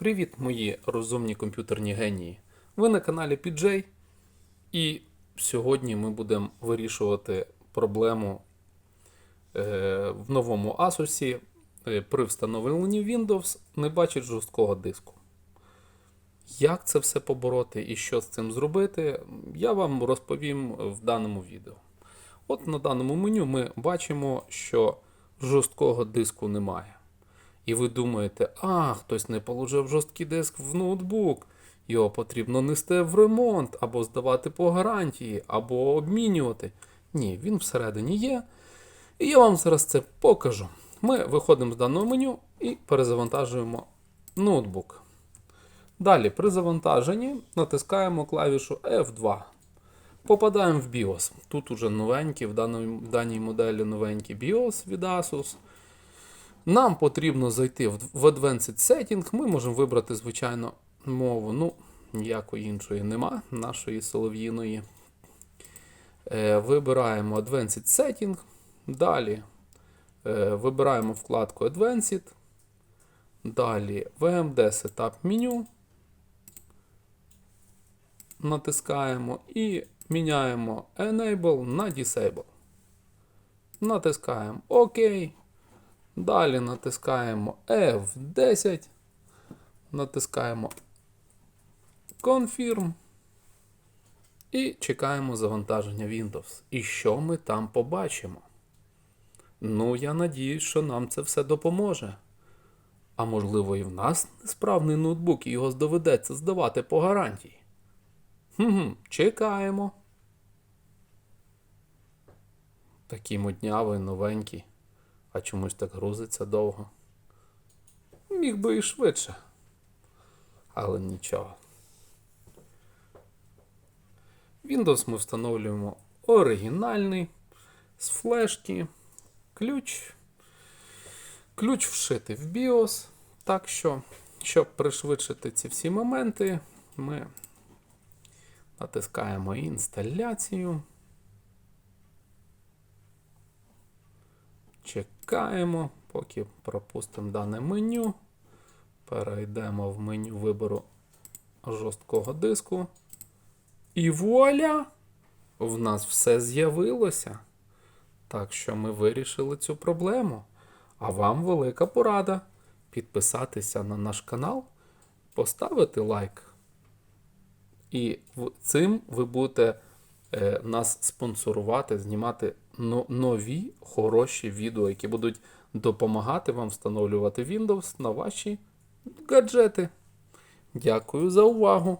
Привіт, мої розумні комп'ютерні генії. Ви на каналі PJ, і сьогодні ми будемо вирішувати проблему е, в новому Asus е, при встановленні Windows не бачить жорсткого диску. Як це все побороти і що з цим зробити, я вам розповім в даному відео. От на даному меню ми бачимо, що жорсткого диску немає. І ви думаєте, а, хтось не положив жорсткий диск в ноутбук, його потрібно нести в ремонт, або здавати по гарантії, або обмінювати. Ні, він всередині є. І я вам зараз це покажу. Ми виходимо з даного меню і перезавантажуємо ноутбук. Далі, при завантаженні натискаємо клавішу F2. Попадаємо в BIOS. Тут уже новенький, в даній, моделі новенький BIOS від Asus. Нам потрібно зайти в Advanced Setting. Ми можемо вибрати, звичайно, мову. Ну, ніякої іншої нема, нашої солов'їної. Е, вибираємо Advanced Setting. Далі е, вибираємо вкладку Advanced. Далі VMD Setup Menu. Натискаємо і міняємо Enable на Disable. Натискаємо ОК. Далі натискаємо F10. Натискаємо Confirm. І чекаємо завантаження Windows. І що ми там побачимо? Ну, я надіюсь, що нам це все допоможе. А можливо, і в нас несправний ноутбук, і його доведеться здавати по гарантії. Хм, чекаємо. Такі моднявий, новенький, а чомусь так грузиться довго. Міг би і швидше. Але нічого. Windows ми встановлюємо оригінальний з флешки, ключ. Ключ вшитий в BIOS. Так що, щоб пришвидшити ці всі моменти, ми натискаємо інсталяцію. Чекаємо, поки пропустимо дане меню. Перейдемо в меню вибору жорсткого диску. І вуаля! В нас все з'явилося. Так що ми вирішили цю проблему. А вам велика порада підписатися на наш канал, поставити лайк. І цим ви будете е, нас спонсорувати, знімати нові хороші відео, які будуть допомагати вам встановлювати Windows на ваші гаджети. Дякую за увагу!